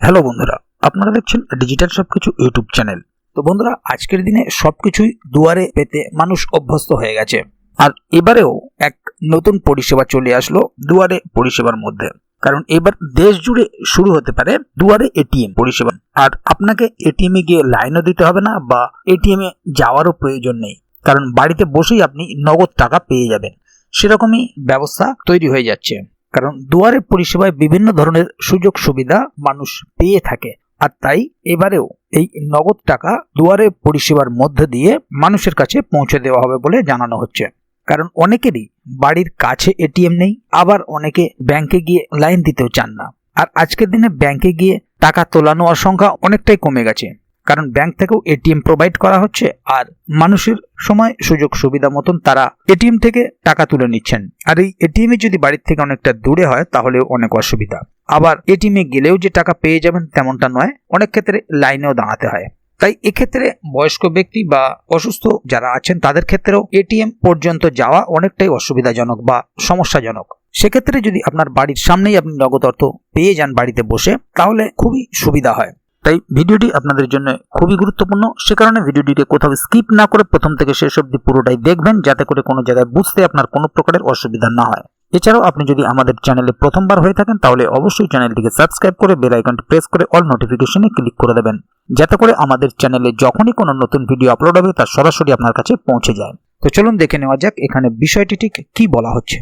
Hello বন্ধুরা, আপনারা দেখছেন ডিজিটাল সবকিছু ইউটিউব চ্যানেল তো বন্ধুরা, আজকের দিনে সবকিছুই দুয়ারে পেতে মানুষ অভ্যস্ত হয়ে গেছে। আর এবারেও এক নতুন পরিষেবা চলে আসলো দুয়ারে পরিষেবার মধ্যে। কারণ এবার দেশ জুড়ে শুরু হতে পারে দুয়ারে এটিএম পরিষেবা। আর আপনাকে এটিএম এ গিয়ে লাইনও দিতে হবে না বা এটিএম এ যাওয়ারও প্রয়োজন নেই। কারণ বাড়িতে বসেই আপনি নগদ টাকা পেয়ে যাবেন। সেরকমই ব্যবস্থা তৈরি হয়ে যাচ্ছে। কারণ দুয়ারে পরিষেবায় বিভিন্ন ধরনের সুযোগ সুবিধা মানুষ পেয়ে থাকে। আর তাই এবারেও এই নগদ টাকা দুয়ারে পরিষেবার মধ্যে দিয়ে মানুষের কাছে পৌঁছে দেওয়া হবে বলে জানানো হচ্ছে। কারণ অনেকেরই বাড়ির কাছে এটিএম নেই, আবার অনেকে ব্যাংকে গিয়ে লাইন দিতেও চান না। আর আজকের দিনে ব্যাংকে গিয়ে টাকা তোলানো সংখ্যা অনেকটাই কমে গেছে। কারণ ব্যাংক থেকেও এটিএম প্রোভাইড করা হচ্ছে আর মানুষের সময়, সুযোগ, সুবিধা মতন তারা এটিএম থেকে টাকা তুলে নিচ্ছেন। আর এই এটিএম যদি বাড়ির থেকে অনেকটা দূরে হয়, তাহলেও অনেক অসুবিধা। আবার এটিএম গেলেও যে টাকা পেয়ে যাবেন তেমনটা নয়, অনেক ক্ষেত্রে লাইনেও দাঁড়াতে হয়। তাই এক্ষেত্রে বয়স্ক ব্যক্তি বা অসুস্থ যারা আছেন, তাদের ক্ষেত্রেও এটিএম পর্যন্ত যাওয়া অনেকটাই অসুবিধাজনক বা সমস্যাজনক। সেক্ষেত্রে যদি আপনার বাড়ির সামনেই আপনি নগদ অর্থ পেয়ে যান বাড়িতে বসে, তাহলে খুবই সুবিধা হয়। তাই ভিডিওটি আপনাদের জন্য খুবই গুরুত্বপূর্ণ। সে কারণে ভিডিওটিকে কোথাও স্কিপ না করে প্রথম থেকে শেষ অবধি পুরোটাই দেখবেন, যাতে করে কোনো জায়গায় বুঝতে আপনার কোনো প্রকারের অসুবিধা না হয়। এছাড়াও আপনি যদি আমাদের চ্যানেলে প্রথমবার হয়ে থাকেন, তাহলে অবশ্যই চ্যানেলটিকে সাবস্ক্রাইব করে বেল আইকনটি প্রেস করে অল নোটিফিকেশনে ক্লিক করে দেবেন। যাতে করে আমাদের চ্যানেলে যখনই কোনো নতুন ভিডিও আপলোড হবে, তা সরাসরি আপনার কাছে পৌঁছে যায়। তো চলুন দেখে নেওয়া যাক, এখানে বিষয়টি ঠিক কি বলা হচ্ছে।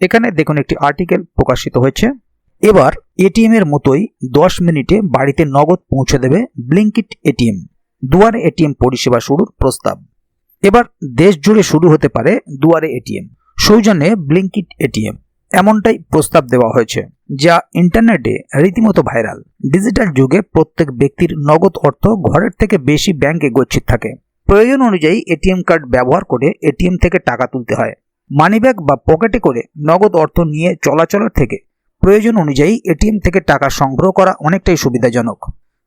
এখানে দেখুন একটি আর্টিকেল প্রকাশিত হয়েছে। এবার এটিএম এর মতোই দশ মিনিটে বাড়িতে নগদ পৌঁছে দেবে ব্লিঙ্কিট এটিএম দুয়ারে এটিএম পরিষেবা শুরুর প্রস্তাব। এবার দেশ জুড়ে শুরু হতে পারে দুয়ারে এটিএম সৌজন্যে ব্লিঙ্কিট এটিএম এমনটাই প্রস্তাব দেওয়া হয়েছে, যা ইন্টারনেটে রীতিমতো ভাইরাল। ডিজিটাল যুগে প্রত্যেক ব্যক্তির নগদ অর্থ ঘরের থেকে বেশি ব্যাংকে গচ্ছিত থাকে। প্রয়োজন অনুযায়ী এটিএম কার্ড ব্যবহার করে এটিএম থেকে টাকা তুলতে হয়। মানিব্যাগ বা পকেটে করে নগদ অর্থ নিয়ে চলাচলের থেকে প্রয়োজন অনুযায়ী এটিএম থেকে টাকা সংগ্রহ করা অনেকটাই সুবিধাজনক।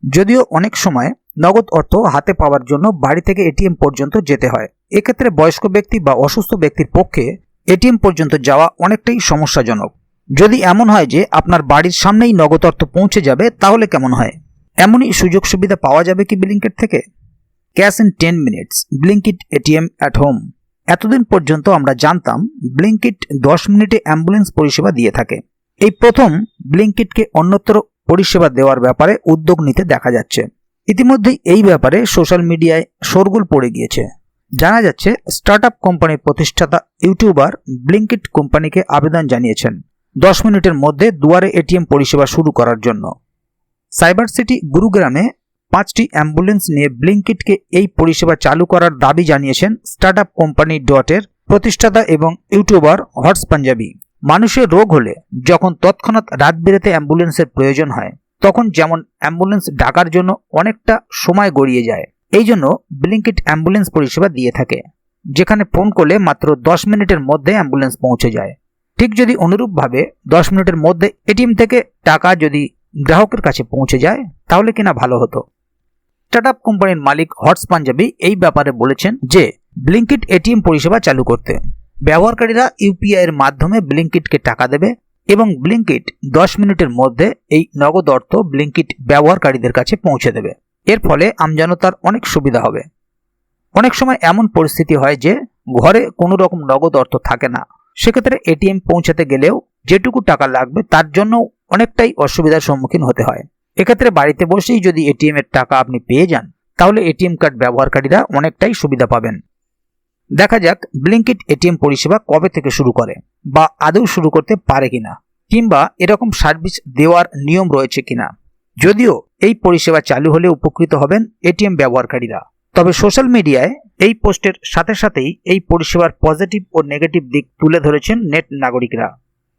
যদিও অনেক সময় নগদ অর্থ হাতে পাওয়ার জন্য বাড়ি থেকে এটিএম পর্যন্ত যেতে হয়। এক্ষেত্রে বয়স্ক ব্যক্তি বা অসুস্থ ব্যক্তির পক্ষে এটিএম পর্যন্ত যাওয়া অনেকটাই সমস্যাজনক। যদি এমন হয় যে আপনার বাড়ির সামনেই নগদ অর্থ পৌঁছে যাবে, তাহলে কেমন হয়? এমনই সুযোগ সুবিধা পাওয়া যাবে কি ব্লিঙ্কেট থেকে? Cash in ten minutes Blinkit ATM at home. এতদিন পর্যন্ত আমরা জানতাম ব্লিঙ্কিট দশ মিনিটে অ্যাম্বুলেন্স পরিষেবা দিয়ে থাকে। এই প্রথম ব্লিঙ্কিটকে অন্যত্র পরিষেবা দেওয়ার ব্যাপারে উদ্যোগ নিতে দেখা যাচ্ছে। ইতিমধ্যেই এই ব্যাপারে সোশ্যাল মিডিয়ায় শোরগোল পড়ে গিয়েছে। জানা যাচ্ছে স্টার্ট আপ কোম্পানির প্রতিষ্ঠাতা ইউটিউবার ব্লিঙ্কিট কোম্পানিকে আবেদন জানিয়েছেন দশ মিনিটের মধ্যে দুয়ারে এটিএম পরিষেবা শুরু করার জন্য। সাইবার সিটি গুরুগ্রামে পাঁচটি অ্যাম্বুলেন্স নিয়ে ব্লিঙ্কিটকে এই পরিষেবা চালু করার দাবি জানিয়েছেন স্টার্ট আপ কোম্পানি ডটের প্রতিষ্ঠাতা এবং ইউটিউবার হটস পাঞ্জাবি। মানুষের রোগ হলে যখন তৎক্ষণাৎ রাত বিরেতে অ্যাম্বুলেন্সের প্রয়োজন হয়, তখন যেমন অ্যাম্বুলেন্স ডাকার জন্য অনেকটা সময় গড়িয়ে যায়, এই জন্য ব্লিঙ্কিট অ্যাম্বুলেন্স পরিষেবা দিয়ে থাকে, যেখানে ফোন করলে মাত্র দশ মিনিটের মধ্যে অ্যাম্বুলেন্স পৌঁছে যায়। ঠিক যদি অনুরূপভাবে দশ মিনিটের মধ্যে এটিএম থেকে টাকা যদি গ্রাহকের কাছে পৌঁছে যায়, তাহলে কিনা ভালো হতো। স্টার্ট আপ কোম্পানির মালিক হটস পাঞ্জাবি এই ব্যাপারে বলেছেন যে, ব্লিঙ্কিট এটিএম পরিষেবা চালু করতে ব্যবহারকারীরা ইউপিআই এর মাধ্যমে ব্লিঙ্কিটকে টাকা দেবে এবং ব্লিঙ্কিট দশ মিনিটের মধ্যে এই নগদ অর্থ ব্লিঙ্কিট ব্যবহারকারীদের কাছে পৌঁছে দেবে। এর ফলে আমজনতার অনেক সুবিধা হবে। অনেক সময় এমন পরিস্থিতি হয় যে ঘরে কোনো রকম নগদ অর্থ থাকে না। সেক্ষেত্রে এটিএম পৌঁছাতে গেলেও যেটুকু টাকা লাগবে তার জন্য অনেকটাই অসুবিধার সম্মুখীন হতে হয়। এক্ষেত্রে বাড়িতে বসেই যদি এটিএম এর টাকা আপনি পেয়ে যান, তাহলে এটিএম কার্ড ব্যবহারকারীরা অনেকটাই সুবিধা পাবেন। দেখা যাক ব্লিঙ্কিট এটিএম পরিষেবা কবে থেকে শুরু করে বা আদৌ শুরু করতে পারে কিনা, কিংবা এরকম সার্ভিস দেওয়ার নিয়ম রয়েছে কিনা। যদিও এই পরিষেবা চালু হলে উপকৃত হবেন এটিএম ব্যবহারকারীরা। তবে সোশ্যাল মিডিয়ায় এই পোস্টের সাথে সাথেই এই পরিষেবার পজিটিভ ও নেগেটিভ দিক তুলে ধরেছেন নেট নাগরিকরা।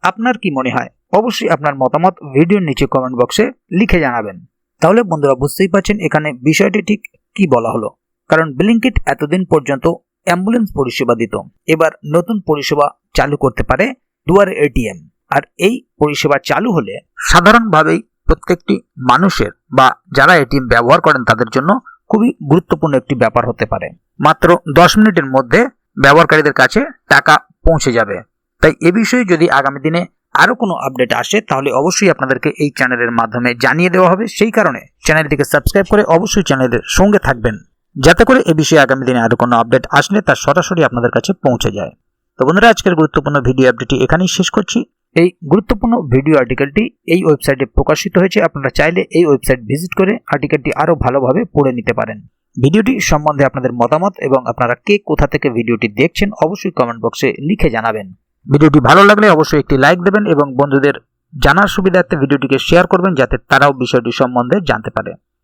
আপনার কি মনে হয়? অবশ্যই আপনার মতামত ভিডিওর নিচে কমেন্ট বক্সে লিখে জানাবেন। তাহলে বন্ধুরা বুঝতেই পারছেন এখানে বিষয়টি ঠিক কি বলা হলো। কারণ ব্লিঙ্কিট এতদিন পর্যন্ত অ্যাম্বুলেন্স পরিষেবা দিত। এবার নতুন পরিষেবা চালু করতে পারে দুয়ারে এটিএম। আর এই পরিষেবা চালু হলে সাধারণভাবেই প্রত্যেকটি মানুষের বা যারা এটিএম ব্যবহার করেন তাদের জন্য খুবই গুরুত্বপূর্ণ একটি ব্যাপার হতে পারে। মাত্র দশ মিনিটের মধ্যে ব্যবহারকারীদের কাছে টাকা পৌঁছে যাবে। তাই এ বিষয়ে যদি আগামী দিনে আরও কোনো আপডেট আসে, তাহলে অবশ্যই আপনাদেরকে এই চ্যানেলের মাধ্যমে জানিয়ে দেওয়া হবে। সেই কারণে চ্যানেলটিকে সাবস্ক্রাইব করে অবশ্যই চ্যানেলের সঙ্গে থাকবেন। যাতে করে এ বিষয়ে আগামী দিনে আরও কোনো আপডেট আসলে তা সরাসরি আপনাদের কাছে পৌঁছে যায়। তো বন্ধুরা, আজকের গুরুত্বপূর্ণ ভিডিও আপডেটটি এখানেই শেষ করছি। এই গুরুত্বপূর্ণ ভিডিও আর্টিকেলটি এই ওয়েবসাইটে প্রকাশিত হয়েছে। আপনারা চাইলে এই ওয়েবসাইট ভিজিট করে আর্টিকেলটি আরও ভালোভাবে পড়ে নিতে পারেন। ভিডিওটি সম্বন্ধে আপনাদের মতামত এবং আপনারা কে কোথা থেকে ভিডিওটি দেখছেন অবশ্যই কমেন্ট বক্সে লিখে জানাবেন। ভিডিওটি ভালো লাগলে অবশ্যই একটি লাইক দেবেন এবং বন্ধুদের জানার সুবিধার্থে ভিডিওটিকে শেয়ার করবেন যাতে তারাও বিষয়টি সম্বন্ধে জানতে পারে।